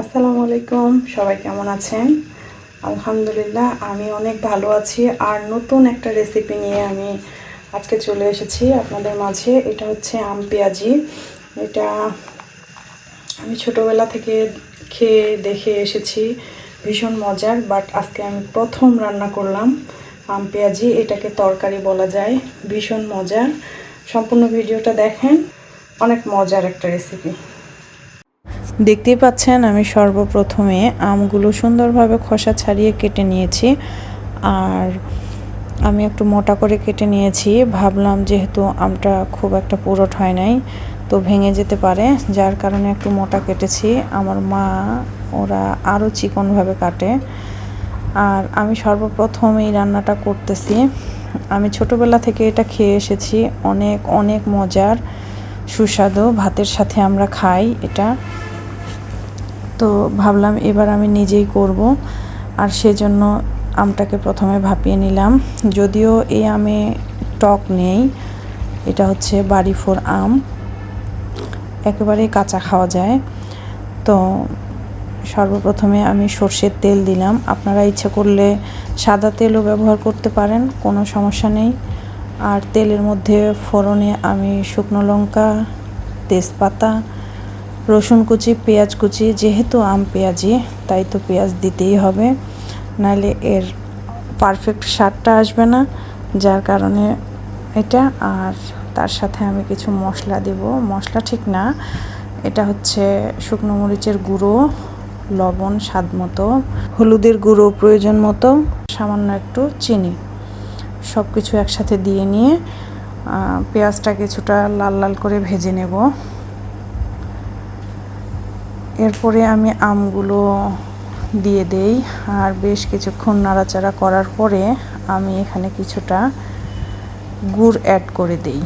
আসসালামু আলাইকুম, সবাই কেমন আছেন? আলহামদুলিল্লাহ, আমি অনেক ভালো আছি। আর নতুন একটা রেসিপি নিয়ে আমি আজকে চলে এসেছি আপনাদের মাঝে। এটা হচ্ছে আম পেঁয়াজি। এটা আমি ছোটোবেলা থেকে খেয়ে দেখে এসেছি। ভীষণ মজার বাট আজকে আমি প্রথম রান্না করলাম আম পেঁয়াজি। এটাকে তরকারি বলা যায়। ভীষণ মজার। সম্পূর্ণ ভিডিওটা দেখেন। অনেক মজার একটা রেসিপি দেখতেই পাচ্ছেন, আমি সর্বপ্রথমে আমগুলো সুন্দরভাবে খোসা ছাড়িয়ে কেটে নিয়েছি। আর আমি একটু মোটা করে কেটে নিয়েছি। ভাবলাম যেহেতু আমটা খুব একটা পুরোট হয় নাই, তো ভেঙে যেতে পারে। যার কারণে একটু মোটা কেটেছি। আমার মা, ওরা আরও চিকনভাবে কাটে। আর আমি সর্বপ্রথম এই রান্নাটা করতেছি। আমি ছোটোবেলা থেকে এটা খেয়ে এসেছি। অনেক অনেক মজার, সুস্বাদু ভাতের সাথে আমরা খাই এটা। তো ভাবলাম এবার আমি নিজেই করব। আর সেজন্য আমটাকে প্রথমে ভাপিয়ে নিলাম। যদিও এই আমে টক নেই, এটা হচ্ছে বাড়ি ফোর আম। একেবারেই কাঁচা খাওয়া যায়। তো সর্বপ্রথমে আমি সর্ষের তেল দিলাম। আপনারা ইচ্ছে করলে সাদা তেলও ব্যবহার করতে পারেন, কোনো সমস্যা নেই। আর তেলের মধ্যে ফোড়নে আমি শুকনো লঙ্কা, তেজপাতা রসুন কুচি, পেঁয়াজ কুচি, যেহেতু আম পেঁয়াজি, তাই তো পেঁয়াজ দিতেই হবে। নাহলে এর পারফেক্ট স্বাদটা আসবে না, যার কারণে এটা। আর তার সাথে আমি কিছু মশলা দেব। মশলা ঠিক না, এটা হচ্ছে শুকনো মরিচের গুঁড়ো, লবণ স্বাদ মতো, হলুদের গুঁড়ো প্রয়োজন মতো, সামান্য একটু চিনি। সব কিছু একসাথে দিয়ে নিয়ে পেঁয়াজটা কিছুটা লাল লাল করে ভেজে নেব। এরপরে আমি আমগুলো দিয়ে দেই, আর বেশ কিছুক্ষণ নাড়াচাড়া করার পরে আমি এখানে কিছুটা গুড় অ্যাড করে দেই।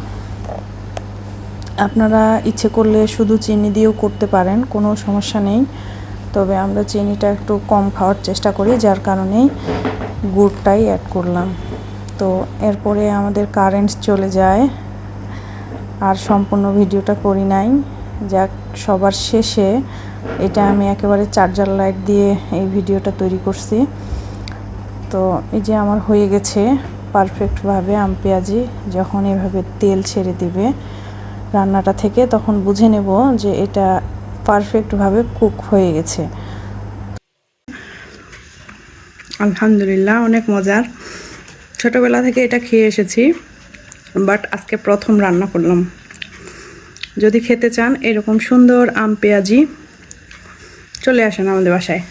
আপনারা ইচ্ছে করলে শুধু চিনি দিয়েও করতে পারেন, কোনো সমস্যা নেই। তবে আমরা চিনিটা একটু কম খাওয়ার চেষ্টা করি, যার কারণেই গুড়টাই অ্যাড করলাম। তো এরপরে আমাদের কারেন্ট চলে যায়। আর সম্পূর্ণ ভিডিওটা করি নাই। যাক, সবার শেষে এটা আমি একেবারে চার্জার লাইট দিয়ে এই ভিডিওটা তৈরি করছি। তো এই যে আমার হয়ে গেছে পারফেক্টভাবে আম পেঁয়াজি যখন এভাবে তেল ছেড়ে দিবে রান্নাটা থেকে, তখন বুঝে নেব যে এটা পারফেক্টভাবে কুক হয়ে গেছে। আলহামদুলিল্লাহ, অনেক মজার ছোটোবেলা থেকে এটা খেয়ে এসেছি বাট আজকে প্রথম রান্না করলাম। যদি খেতে চান, এরকম সুন্দর আম পেঁয়াজি চলে আসেন আমাদের বাসায়।